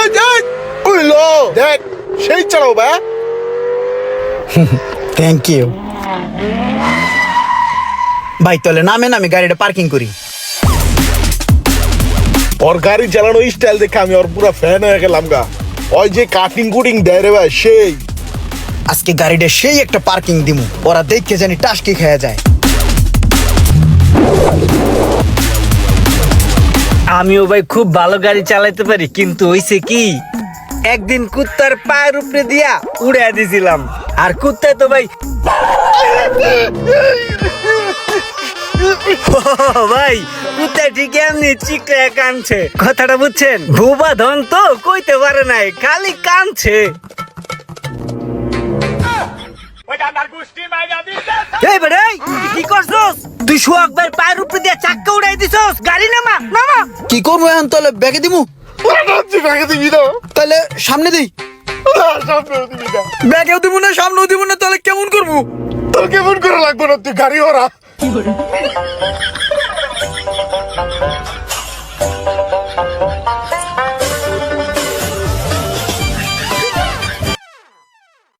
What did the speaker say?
এই, এই, ওই লো, দেখ সেই চালাও বা থ্যাংক ইউ ভাই তাহলে নামেন আমি গাড়িটা পার্কিং করি। ওর গাড়ি চালানো স্টাইল দেখে আমি ওর পুরো ফ্যান হয়ে গেলাম গা। ওই যে কাটিং কুটিং দেয় রে ভাই সেই। আজকে গাড়িটা সেই একটা পার্কিং দিমু ওরা দেখে জানি টাসকি খেয়ে যায়। আমিও ভাই খুব ভালো গাড়ি চালাইতে পারি, কিন্তু হইছে কি? একদিন কুত্তার পায়ের উপরে দিয়া উড়ে দিছিলাম। আর কুত্তা তো ভাই ভাই কুত্তা ঠিক এমনি চিকড়ে কানছে। কথাটা বুঝছেন? ভুবা ধন তো কইতে পারে নাই, খালি কানছে। এই বেড়ে কি করছস? তুই সোহাগ পায়ের উপরে দিয়ে চাক্কা উড়াই দিছস? গাড়ি নামা নামা। কি করব এখন তাহলে? ব্যাগে দিমু? ব্যাগে দিবি না। তাহলে সামনে দিই। ব্যাগেও দিব না সামনেও দিব না তাহলে কেমন করব? তোর কেমন করে লাগবে না? তুই গাড়ি ওরা